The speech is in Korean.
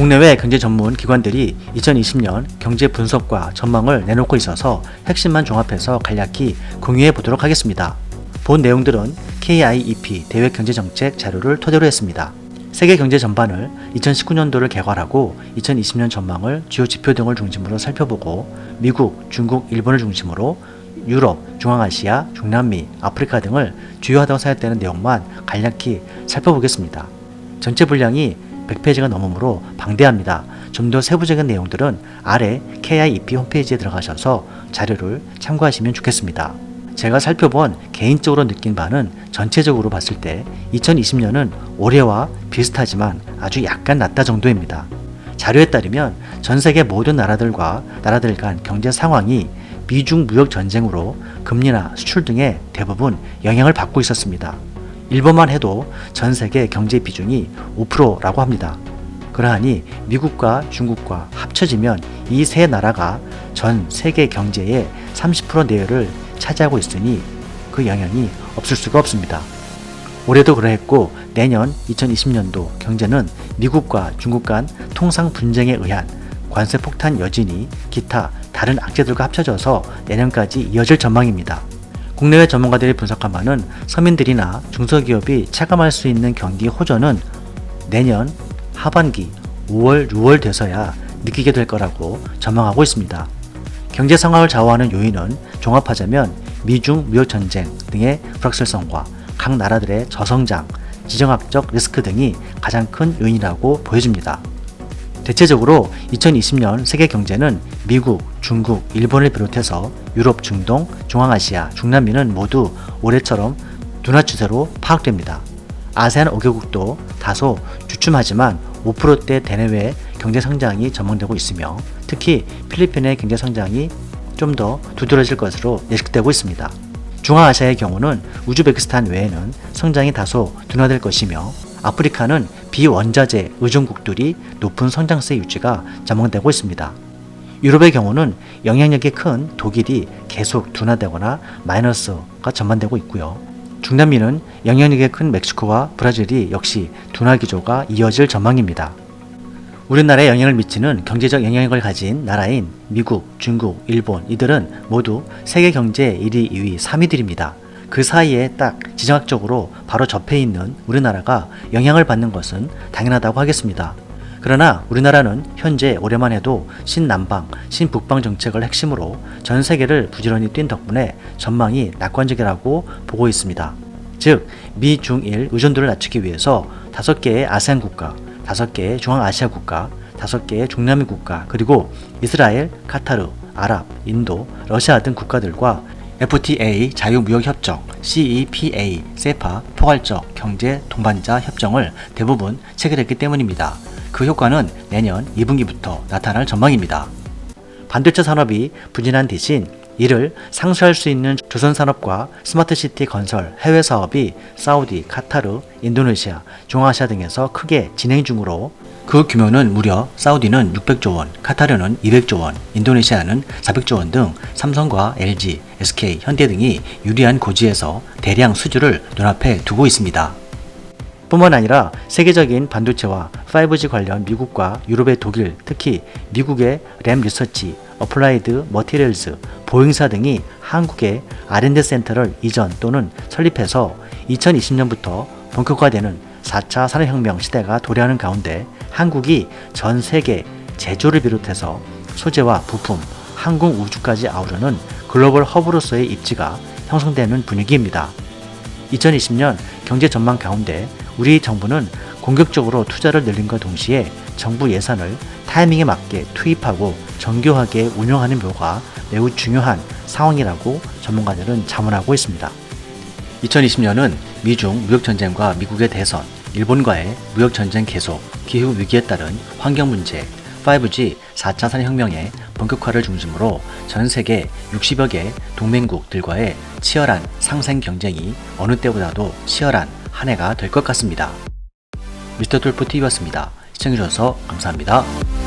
국내외 경제 전문 기관들이 2020년 경제 분석과 전망을 내놓고 있어서 핵심만 종합해서 간략히 공유해 보도록 하겠습니다. 본 내용들은 KIEP 대외 경제 정책 자료를 토대로 했습니다. 세계 경제 전반을 2019년도를 개괄하고 2020년 전망을 주요 지표 등을 중심으로 살펴보고 미국, 중국, 일본을 중심으로 유럽, 중앙아시아, 중남미, 아프리카 등을 주요 하다고 생각되는 내용만 간략히 살펴보겠습니다. 전체 분량이 100페이지가 넘으므로 방대합니다. 좀 더 세부적인 내용들은 아래 KIEP 홈페이지에 들어가셔서 자료를 참고하시면 좋겠습니다. 제가 살펴본 개인적으로 느낀 바는 전체적으로 봤을 때 2020년은 올해와 비슷하지만 아주 약간 낫다 정도입니다. 자료에 따르면 전 세계 모든 나라들과 나라들 간 경제 상황이 미중 무역 전쟁으로 금리나 수출 등의 대부분 영향을 받고 있었습니다. 일본만 해도 전 세계 경제 비중이 5%라고 합니다. 그러하니 미국과 중국과 합쳐지면 이 세 나라가 전 세계 경제의 30% 내외를 차지하고 있으니 그 영향이 없을 수가 없습니다. 올해도 그러했고 내년 2020년도 경제는 미국과 중국 간 통상 분쟁에 의한 관세 폭탄 여진이 기타 다른 악재들과 합쳐져서 내년까지 이어질 전망입니다. 국내외 전문가들이 분석한 바는 서민들이나 중소기업이 체감할 수 있는 경기 호전은 내년 하반기 5월, 6월 돼서야 느끼게 될 거라고 전망하고 있습니다. 경제 상황을 좌우하는 요인은 종합하자면 미중 무역 전쟁 등의 불확실성과 각 나라들의 저성장, 지정학적 리스크 등이 가장 큰 요인이라고 보여집니다. 대체적으로 2020년 세계 경제는 미국, 중국, 일본을 비롯해서 유럽, 중동, 중앙아시아, 중남미는 모두 올해처럼 둔화 추세로 파악됩니다. 아세안 5개국도 다소 주춤하지만 5%대 대내외 경제 성장이 전망되고 있으며 특히 필리핀의 경제 성장이 좀 더 두드러질 것으로 예측되고 있습니다. 중앙아시아의 경우는 우즈베키스탄 외에는 성장이 다소 둔화될 것이며 아프리카는 비원자재 의존국들이 높은 성장세 유지가 전망되고 있습니다. 유럽의 경우는 영향력이 큰 독일이 계속 둔화되거나 마이너스가 전망되고 있고요. 중남미는 영향력이 큰 멕시코와 브라질이 역시 둔화 기조가 이어질 전망입니다. 우리나라에 영향을 미치는 경제적 영향력을 가진 나라인 미국, 중국, 일본 이들은 모두 세계 경제 1위, 2위, 3위들입니다. 그 사이에 딱 지정학적으로 바로 접해 있는 우리나라가 영향을 받는 것은 당연하다고 하겠습니다. 그러나 우리나라는 현재 올해만 해도 신남방, 신북방 정책을 핵심으로 전 세계를 부지런히 뛴 덕분에 전망이 낙관적이라고 보고 있습니다. 즉, 미, 중, 일 의존도를 낮추기 위해서 다섯 개의 아세안 국가, 다섯 개의 중앙아시아 국가, 다섯 개의 중남미 국가, 그리고 이스라엘, 카타르, 아랍, 인도, 러시아 등 국가들과 FTA 자유무역협정, CEPA, 세파 포괄적 경제 동반자 협정을 대부분 체결했기 때문입니다. 그 효과는 내년 2분기부터 나타날 전망입니다. 반도체 산업이 부진한 대신 이를 상쇄할 수 있는 조선 산업과 스마트시티 건설 해외 사업이 사우디, 카타르, 인도네시아, 중앙아시아 등에서 크게 진행 중으로 그 규모는 무려 사우디는 600조 원, 카타르는 200조 원, 인도네시아는 400조 원 등 삼성과 LG, SK, 현대 등이 유리한 고지에서 대량 수주를 눈앞에 두고 있습니다. 뿐만 아니라 세계적인 반도체와 5G 관련 미국과 유럽의 독일, 특히 미국의 램 리서치, 어플라이드 머티리얼즈, 보잉사 등이 한국의 R&D 센터를 이전 또는 설립해서 2020년부터 본격화되는 4차 산업혁명 시대가 도래하는 가운데 한국이 전 세계 제조를 비롯해서 소재와 부품, 항공 우주까지 아우르는 글로벌 허브로서의 입지가 형성되는 분위기입니다. 2020년 경제 전망 가운데 우리 정부는 공격적으로 투자를 늘린과 동시에 정부 예산을 타이밍에 맞게 투입하고 정교하게 운영하는 묘가 매우 중요한 상황이라고 전문가들은 자문하고 있습니다. 2020년은 미중 무역전쟁과 미국의 대선, 일본과의 무역전쟁 계속, 기후위기에 따른 환경 문제, 5G 4차 산업혁명의 본격화를 중심으로 전 세계 60여 개 동맹국들과의 치열한 상생 경쟁이 어느 때보다도 치열한 한 해가 될 것 같습니다. 미스터 돌프 TV였습니다. 시청해주셔서 감사합니다.